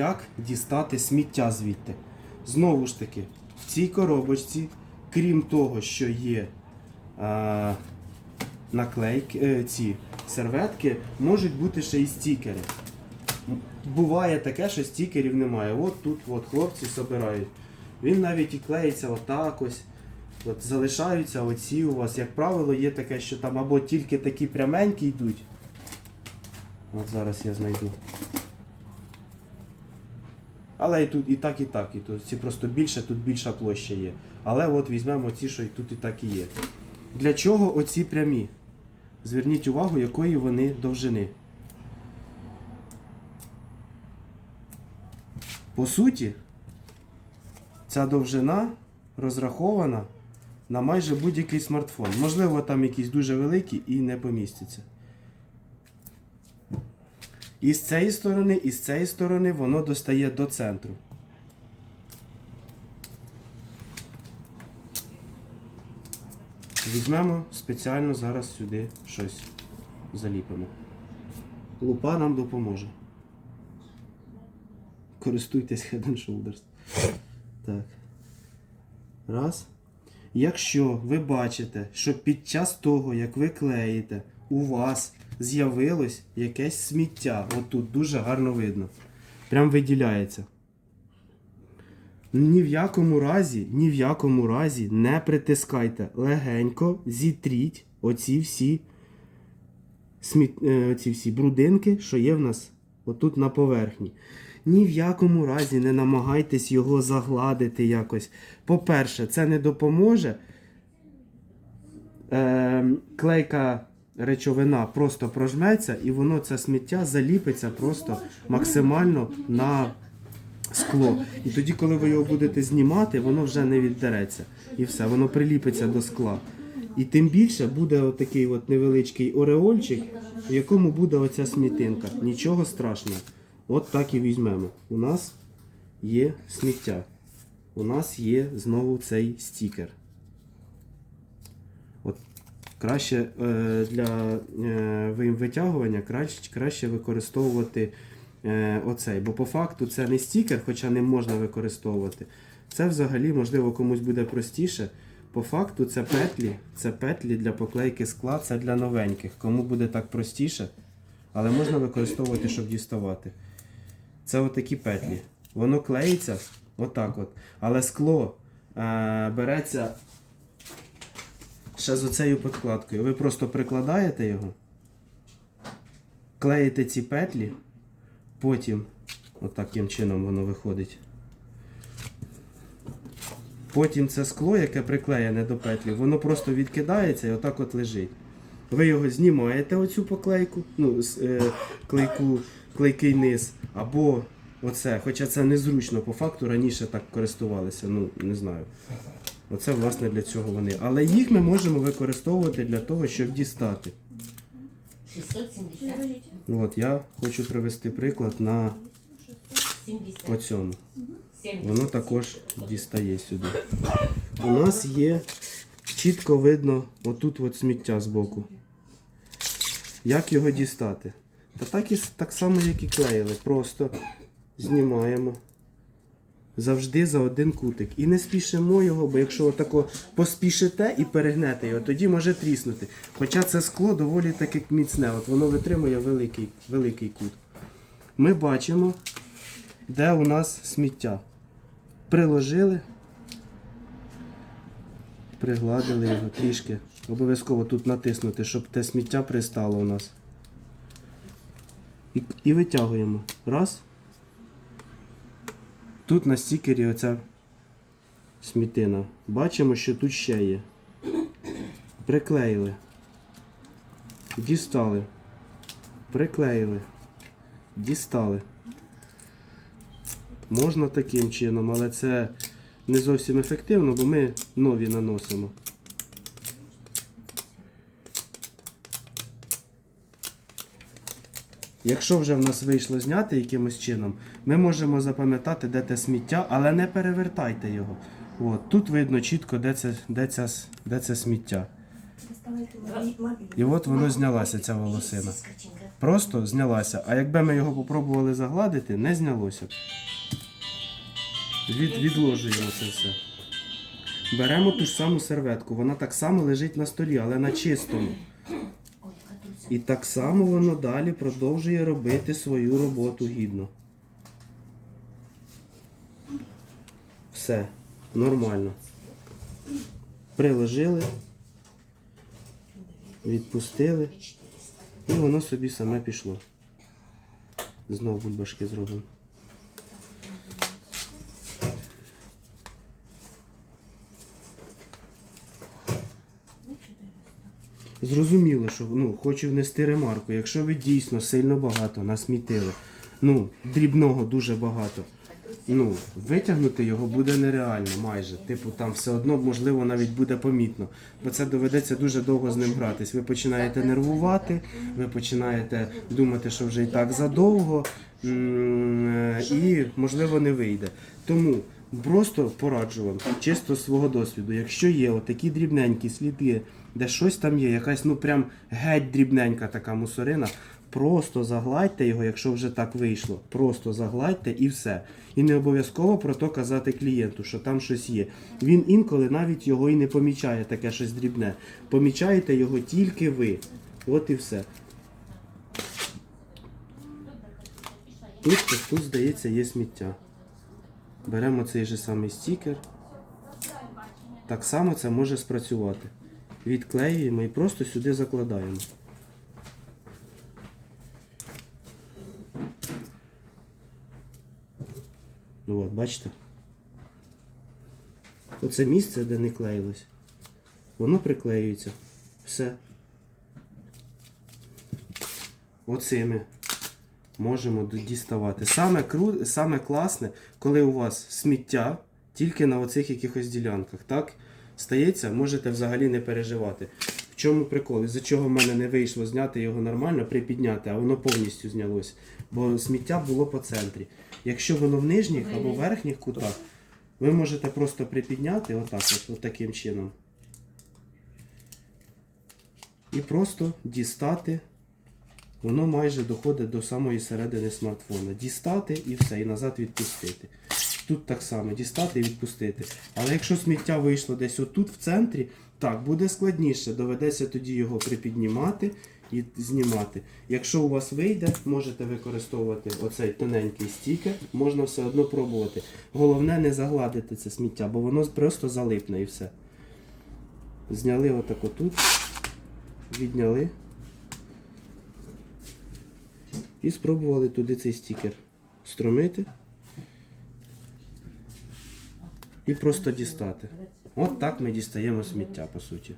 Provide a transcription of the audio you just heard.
Як дістати сміття звідти? Знову ж таки, в цій коробочці, крім того, що є е, наклейки, е, ці серветки, можуть бути ще й стікери. Буває таке, що стікерів немає. От тут от хлопці собирають. Він навіть і клеїться отак ось. От залишаються оці у вас. Як правило, є таке, що там або тільки такі пряменькі йдуть. От зараз я знайду. Але і тут і так, і так. І тут ці просто більше, тут більша площа є. Але от візьмемо ці, що і тут і так і є. Для чого оці прямі? Зверніть увагу, якої вони довжини. По суті, ця довжина розрахована на майже будь-який смартфон. Можливо, там якийсь дуже великий і не поміститься. І з цієї сторони, і з цієї сторони воно достає до центру. Візьмемо спеціально зараз сюди щось заліпимо. Лупа нам допоможе. Користуйтесь Head and Shoulders. Так. Раз. Якщо ви бачите, що під час того, як ви клеїте, у вас з'явилось якесь сміття, отут дуже гарно видно. Прям виділяється. Ні в якому разі, ні в якому разі не притискайте. Легенько зітріть оці всі, сміт... е, оці всі брудинки, що є в нас отут на поверхні. Ні в якому разі не намагайтесь його загладити якось. По-перше, це не допоможе. Е, клейка речовина просто прожметься, і воно це сміття заліпиться просто максимально на скло. І тоді, коли ви його будете знімати, воно вже не віддереться. І все, воно приліпиться до скла. І тим більше буде отакий от невеличкий ореольчик, в якому буде оця смітинка. Нічого страшного. От так і візьмемо. У нас є сміття. У нас є знову цей стікер. От краще е, для е, витягування краще, краще використовувати е, оцей. Бо по факту це не стікер, хоча ним можна використовувати. Це взагалі, можливо, комусь буде простіше. По факту це петлі, це петлі для поклейки скла, це для новеньких. Кому буде так простіше, але можна використовувати, щоб діставати. Це отакі петлі. Воно клеїться отак от. Але скло е, береться ще з оцею подкладкою. Ви просто прикладаєте його, клеїте ці петлі, потім отаким чином воно виходить. Потім це скло, яке приклеєне до петлі, воно просто відкидається і отак от лежить. Ви його знімаєте, оцю поклейку, ну, е, клейку, клейкий низ, або оце, хоча це незручно, по факту раніше так користувалися, ну не знаю. Оце власне для цього вони. Але їх ми можемо використовувати для того, щоб дістати. 670, От я хочу привести приклад на 70, оцьому. Воно також дістає сюди. У нас є чітко видно отут от сміття збоку. Як його дістати? Та так, і, так само, як і клеїли. Просто знімаємо. Завжди за один кутик. І не спішимо його, бо якщо отако поспішите і перегнете його, тоді може тріснути. Хоча це скло доволі таки міцне, от воно витримує великий, великий кут. Ми бачимо, де у нас сміття. Приложили, пригладили його трішки. Обов'язково тут натиснути, щоб те сміття пристало у нас. І, і витягуємо. Раз. Тут на стікері оця смітина. Бачимо, що тут ще є. Приклеїли. Дістали. Приклеїли. Дістали. Можна таким чином, але це не зовсім ефективно, бо ми нові наносимо. Якщо вже в нас вийшло зняти якимось чином, ми можемо запам'ятати, де те сміття, але не перевертайте його. От, тут видно чітко, де це, де це, де це сміття. І от воно знялася, ця волосина. Просто знялася. А якби ми його попробували загладити, не знялося б. Від, відложуємо це все. Беремо ту ж саму серветку, вона так само лежить на столі, але на чистому. І так само воно далі продовжує робити свою роботу гідно. Все, нормально. Приложили, відпустили, і воно собі саме пішло. Знову бульбашки зробимо. Зрозуміло, що ну, хочу внести ремарку. Якщо ви дійсно сильно багато насмітили, ну, дрібного дуже багато, ну, витягнути його буде нереально майже. Типу, там все одно, можливо, навіть буде помітно. Бо це доведеться дуже довго з ним гратись. Ви починаєте нервувати, ви починаєте думати, що вже і так задовго, і, можливо, не вийде. Тому просто пораджу вам, чисто з свого досвіду, якщо є отакі дрібненькі сліди, де щось там є, якась ну прям геть дрібненька така мусорина, просто загладьте його, якщо вже так вийшло. Просто загладьте і все. І не обов'язково про то казати клієнту, що там щось є. Він інколи навіть його і не помічає, таке щось дрібне. Помічаєте його тільки ви. От і все. Тут, тут здається, є сміття. Беремо цей же самий стікер. Так само це може спрацювати. Відклеюємо і просто сюди закладаємо. Ну от, бачите? Оце місце, де не клеїлось. Воно приклеюється. Все. Оцими можемо діставати. Саме, кру... Саме класне, коли у вас сміття тільки на оцих якихось ділянках. Так? Стається, можете взагалі не переживати. В чому прикол? Із-за чого в мене не вийшло зняти його нормально, припідняти, а воно повністю знялось. Бо сміття було по центрі. Якщо воно в нижніх або верхніх кутах, ви можете просто припідняти отак, от, от таким чином. І просто дістати воно майже доходить до самої середини смартфона. Дістати і все, і назад відпустити. Тут так само дістати і відпустити. Але якщо сміття вийшло десь отут в центрі, так, буде складніше. Доведеться тоді його припіднімати і знімати. Якщо у вас вийде, можете використовувати оцей тоненький стікер, можна все одно пробувати. Головне не загладити це сміття, бо воно просто залипне і все. Зняли отак отут, відняли. І спробували туди цей стікер струмити і просто дістати. От так ми дістаємо сміття, по суті.